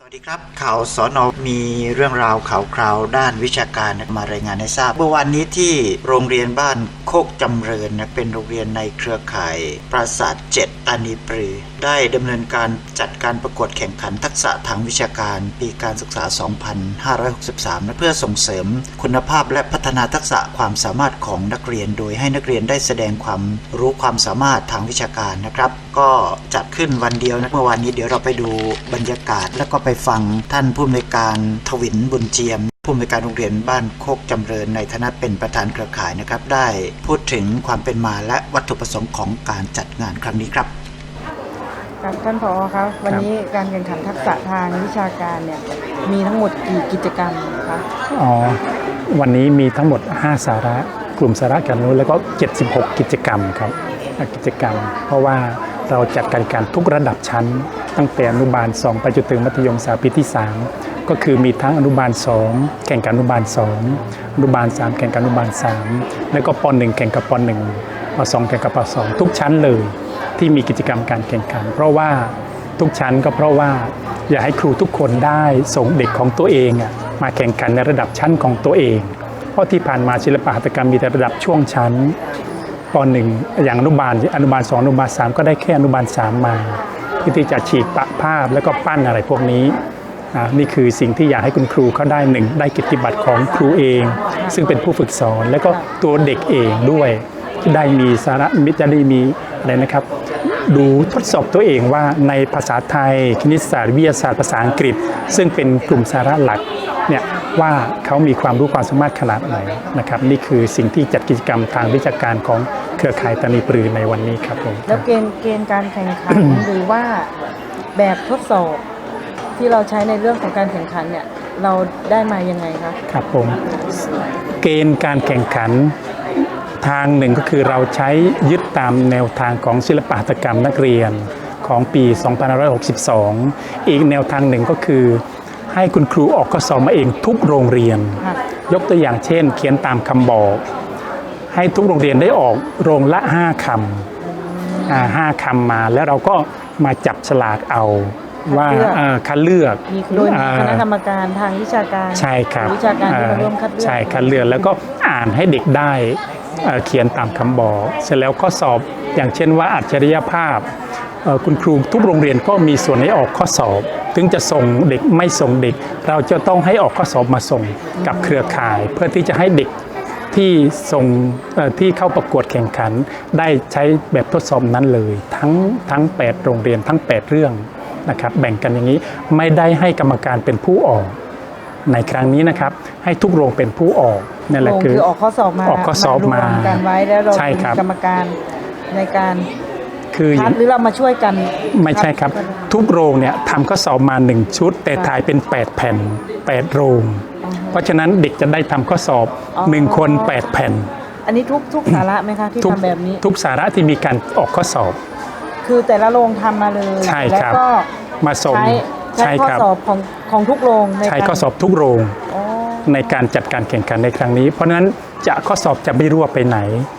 สวัสดีครับ ข่าวสอนอมีเรื่องราวข่าวคราวด้านวิชาการมารายงานให้ทราบ เมื่อวานนี้ที่โรงเรียนบ้านโคกจำเริญนะเป็นโรงเรียนในเครือข่ายปราสาทเจ็ดตานีปรือได้ดำเนินการจัดการประกวดแข่งขันทักษะทางวิชาการปีการศึกษา 2563นะเพื่อส่งเสริมคุณภาพและพัฒนาทักษะความสามารถของนักเรียน โดยให้นักเรียนได้แสดงความรู้ความสามารถทางวิชาการนะครับ ก็จัดขึ้นวันเดียวนะเมื่อวานนี้เดี๋ยวเราไปดูบรรยากาศแล้วก็ไปฟังท่านผู้อำนวยการทวินบุญเจียมผู้อำนวยการโรงเรียนบ้านโคกจำเริญในฐานะเป็นประธานเครือข่ายนะครับ ได้พูดถึงความเป็นมาและวัตถุประสงค์ของการจัดงานครั้งนี้ครับครับท่านผอครับวันนี้การแข่งขันทักษะทางวิชาการเนี่ยมีทั้งหมดกี่กิจกรรมคะอ๋อวันนี้มีทั้งหมด 5 สาระ กลุ่มสาระการรู้แล้วก็ 76 กิจกรรมครับอะกิจกรรม เพราะว่าเราจัดการการทุกระดับชั้น ตั้งแต่อนุบาล 2 ไปจนถึงมัธยมศึกษาปีที่ 3 ก็คือมีทั้งอนุบาล 2 แข่งกับอนุบาล 2 อนุบาล 3 แข่งกับอนุบาล 3 แล้วก็ป .1 แข่งกับป .1 ป .2 แข่งกับป .2 ทุกชั้นเลยที่มีกิจกรรมการแข่งขัน เพราะว่าทุกชั้นก็เพราะว่าอยากให้ครูทุกคนได้ส่งเด็กของตัวเองมาแข่งขันในระดับชั้นของตัวเอง เพราะที่ผ่านมาศิลปหัตถกรรมมีแต่ระดับช่วงชั้นป .1 อย่างอนุบาล อนุบาล 2 อนุบาล 3 ก็ได้แค่อนุบาล 3 มา พื่อที่จะฉีกปะภาพแล้วก็ปั้นอะไรพวกนี้อ่านี่คือสิ่งที่อยากให้คุณครูเขาได้หนึ่งได้กิตติบัตรของครูเอง ซึ่งเป็นผู้ฝึกสอน แล้วก็ตัวเด็กเองด้วยที่ได้มีสาระมิจะได้มีอะไรนะครับ ดูทดสอบตัวเองว่าในภาษาไทย คณิตศาสตร์วิทยาศาสตร์ภาษาอังกฤษ ซึ่งเป็นกลุ่มสาระหลักเนี่ย ว่าเขามีความรู้ความสามารถขนาดไหนนะครับนี่คือสิ่งที่จัดกิจกรรมทางวิชาการของเครือข่ายตานีปรือในวันนี้ครับผมแล้วเกณฑ์เกณฑ์การแข่งขันหรือว่าแบบทดสอบที่เราใช้ในเรื่องของการแข่งขันเนี่ยเราได้มายังไงคะครับผมเกณฑ์การแข่งขันทางหนึ่งก็คือเราใช้ยึดตามแนวทางของศิลปหัตถกรรมนักเรียนของปี 2562 อีกแนวทางหนึ่งก็คือ ให้คุณครูออกข้อสอบมาเองทุกโรงเรียนค่ะยกตัวอย่างเช่น เขียนตามคำบอก ให้ทุกโรงเรียนได้ออกโรงละ 5คำอ่าห้าคำมาแล้วเราก็มาจับฉลากเอาว่าเอ่อคัดเลือกมีโดยมีอ่าคณะกรรมการทางวิชาการใช่ครับหอวิชาการที่มาร่วมคัดเลือกใช่คัดเลือกแล้วก็อ่านให้เด็กได้เอ่อเขียนตามคำบอก เสร็จแล้วข้อสอบอย่างเช่นว่าอัจฉริยภาพเอ่อ คุณครูทุกโรงเรียนก็มีส่วนให้ออกข้อสอบ ถึงจะส่งเด็กไม่ส่งเด็ก เราจะต้องให้ออกข้อสอบมาส่งกับเครือข่าย เพื่อที่จะให้เด็กที่ส่งเอ่อที่เข้าประกวดแข่งขัน ได้ใช้แบบทดสอบนั้นเลย ทั้งทั้ง 8 โรงเรียนทั้ง 8 เรื่องนะครับแบ่งกันอย่างนี้ไม่ได้ให้กรรมการเป็นผู้ออกในครั้งนี้นะครับ ให้ทุกโรงเป็นผู้ออกนั่นแหละลงคือคือออกข้อสอบมาออกข้อสอบมารวกันไว้แล้วเราใช่ครับเป็นกรรมการในการ คืออคัย่าดงหรือเรามาช่วยกันไม่ใช่ครับ ทุกโรงเนี่ยทำข้อสอบมา 1 ชุด แต่ถ่ายเป็น 8 แผ่น 8 โรง เพราะฉะนั้นเด็กจะได้ทำข้อสอบ 1 คน 8 แผ่น อันนี้ทุกทุกสาระไหมคะที่ทุกทำแบบนี้ ทุกสาระที่มีการออกข้อสอบ คือแต่ละโรงทำมาเลยใช่แล้วครับก็มาส่งใช้ใช้ข้อครับสอบของของทุกโรงในใช้การข้อสอบทุกโรงอ๋อในการจัดการแข่งขันในครั้งนี้ เพราะฉะนั้นจะข้อสอบจะไม่รั่วไปไหนอ่า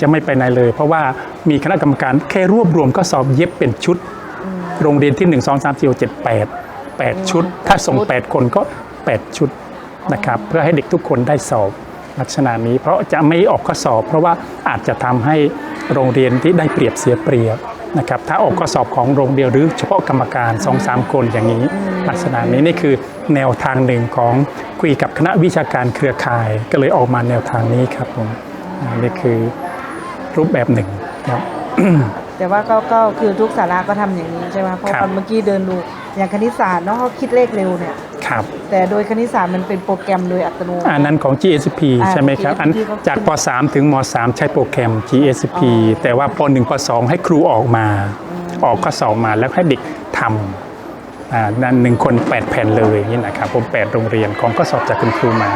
จะไม่ไปไหนเลย เพราะว่ามีคณะกรรมการแค่รวบรวมข้อสอบเย็บเป็นชุด โรงเรียนที่ 1 2 3 4 6 7 8 8 ชุด ถ้าส่ง 8 คนก็ 8 ชุดนะครับเพื่อให้เด็กทุกคนได้สอบลักษณะนี้ เพราะจะไม่ออกข้อสอบ เพราะว่าอาจจะทำให้โรงเรียนที่ได้เปรียบเสียเปรียบนะครับถ้าออกข้อสอบของโรงเรียนหรือเฉพาะกรรมการ2อสามคนอย่างนี้ ลักษณะนี้นี่คือแนวทางหนึ่งของคุยกับคณะวิชาการเครือข่าย ก็เลยออกมาแนวทางนี้ครับผมอ่า นี่คือรูปแบบหนึ่งครับแต่ว่าก็ก็คือทุกสาระก็ทำอย่างนี้ใช่ไหมเพราะครับว่าเมื่อกี้เดินดูอย่างคณิตศาสตร์เนาะเขาคิดเลขเร็วเนี่ยครับแต่โดยคณิตศาสตร์มันเป็นโปรแกรมโดยอัตโนมัติอันนั้นของ GSP อ่าใช่ไหมครับอัน GSP ก็จากป .3 ถึงม .3 ใช้โปรแกรม GSP อ๋อแต่ว่าป .1 ป .2 ให้ครูออกมา ออกข้อสอบมาแล้วให้เด็กทำอ่านั่นหนึ่งคน 8 แผ่นเลยนี่นะครับผม 8 โรงเรียนของข้อสอบจากคุณครูมา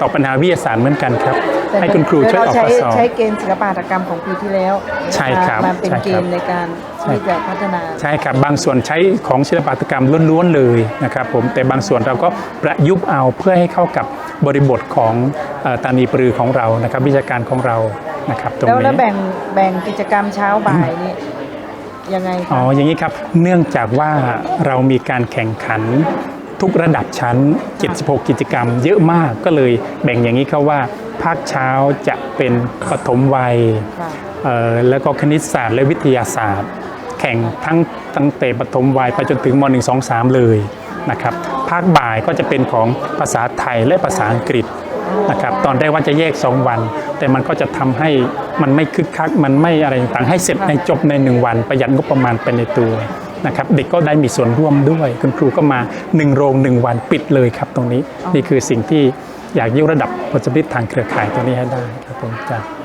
ตอบปัญหาวิทยาศาสตร์เหมือนกันครับแต่ ให้คุณครูช่วยออกแต่ข้อเราสอบใช้ใช้เกณฑ์ศิลปหัตถกรรมของปีที่แล้วใช่ครับมาเป็นใช่ครับเกณฑ์ในการที่จะพัฒนาใช่ครับบางส่วนใช้ของศิลปหัตถกรรมล้วนๆเลยนะครับผมแต่บางส่วนเราก็ประยุกต์เอาเพื่อให้เข้ากับบริบทของเอ่อตานีปรือของเรานะครับวิชาการของเรานะครับตรงแล้วนี้แล้วแบ่งแบ่งกิจกรรมเช้าบ่ายนี่ยังไงอ๋อคะอย่างนี้ครับเนื่องจากว่าเรามีการแข่งขันทุกระดับชั้น 76 กิจกรรม เยอะมากก็เลยแบ่งอย่างนี้ครับว่า ภาคเช้าจะเป็นปฐมวัยค่ะเอ่อแล้วก็คณิตศาสตร์และวิทยาศาสตร์ แข่งทั้งตั้งแต่ปฐมวัยไปจนถึงม .1 2 3 เลยนะครับภาคบ่ายก็จะเป็นของภาษาไทยและภาษาอังกฤษนะครับตอนแรกว่าจะแยก 2 วัน แต่มันก็จะทำให้มันไม่คึกคัก มันไม่อะไรต่างๆให้เสร็จในจบใน 1 วัน ประหยัดงบประมาณไปในตัวนะครับเด็กก็ได้มีส่วนร่วมด้วย คุณครูก็มา 1 โรง 1 วันปิดเลยครับตรงนี้ นี่คือสิ่งที่ อยากยกระดับผลผลิตทางเครือข่ายตัวนี้ให้ได้ครับผมจ้า